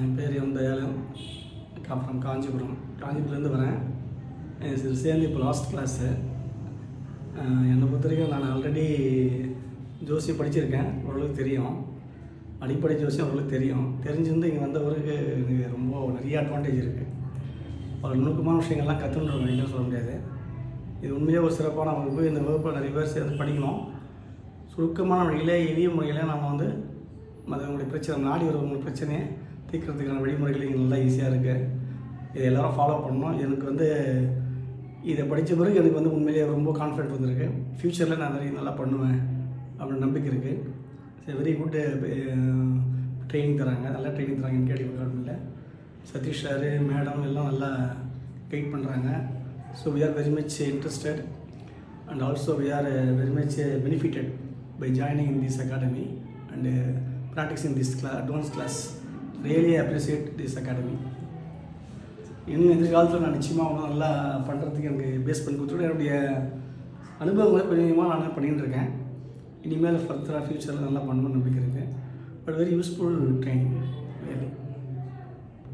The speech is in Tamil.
என் பேர் எம் தயாளன். அப்புறம் காஞ்சிபுரம். காஞ்சிபுரம்லேருந்து வரேன். இது சேர்ந்து இப்போ லாஸ்ட் கிளாஸு என்னை பொறுத்த வரைக்கும் நான் ஆல்ரெடி ஜோசியம் படிச்சிருக்கேன். ஓரளவுக்கு தெரியும். அடிப்படை ஜோசியம் ஓரளவுக்கு தெரியும். தெரிஞ்சிருந்து இங்கே வந்த பிறகு எனக்கு ரொம்ப நிறைய அட்வான்டேஜ் இருக்குது பல நுணுக்கமான விஷயங்கள்லாம் கற்றுன்றோம் இல்லைன்னு சொல்ல முடியாது. இது உண்மையாக ஒரு சிறப்பான வகுப்பு. இந்த வகுப்பில் நிறைய பேர் சேர்ந்து படிக்கணும். சுருக்கமான வழியில் எளிய முறையில் நம்ம வந்து மற்றவங்களுடைய பிரச்சனை நாடி வரவங்களுடைய பிரச்சனையை தீர்க்கறதுக்கான வழிமுறைகள் இங்கே நல்லா ஈஸியாக இருக்குது இதை எல்லோரும் ஃபாலோ பண்ணணும். எனக்கு வந்து இதை படித்த பிறகு எனக்கு வந்து உண்மையிலேயே ரொம்ப கான்ஃபிடென்ட் வந்திருக்கு. ஃப்யூச்சரில் நான் நிறைய நல்லா பண்ணுவேன் அப்படின்னு நம்பிக்கை இருக்குது சரி வெரி குட் ட்ரைனிங் தராங்க. நல்லா ட்ரைனிங் தராங்க என்கேடி டிபார்ட்மெண்ட்டில் சதீஷ் சார் மேடம் எல்லாம் நல்லா கைட் பண்ணுறாங்க so we are very much interested and also we are very much benefitted by joining in this academy and practice in this class advance class really appreciate this academy இன்னும் எதிர்காலத்தில் நான் நிச்சயமாக இன்னும் நல்லா பண்ணுறதுக்கு எனக்கு பேஸ் பண்ணி கொடுத்துட்டு என்னுடைய அனுபவங்களை கொஞ்சம் கொஞ்சமாக நான் பண்ணிகிட்டு இருக்கேன். இனிமேல் ஃபர்தராக ஃப்யூச்சரில் நல்லா பண்ணணும்னு நம்பிக்கை இருக்குது பட் வெரி யூஸ்ஃபுல் ட்ரைனிங்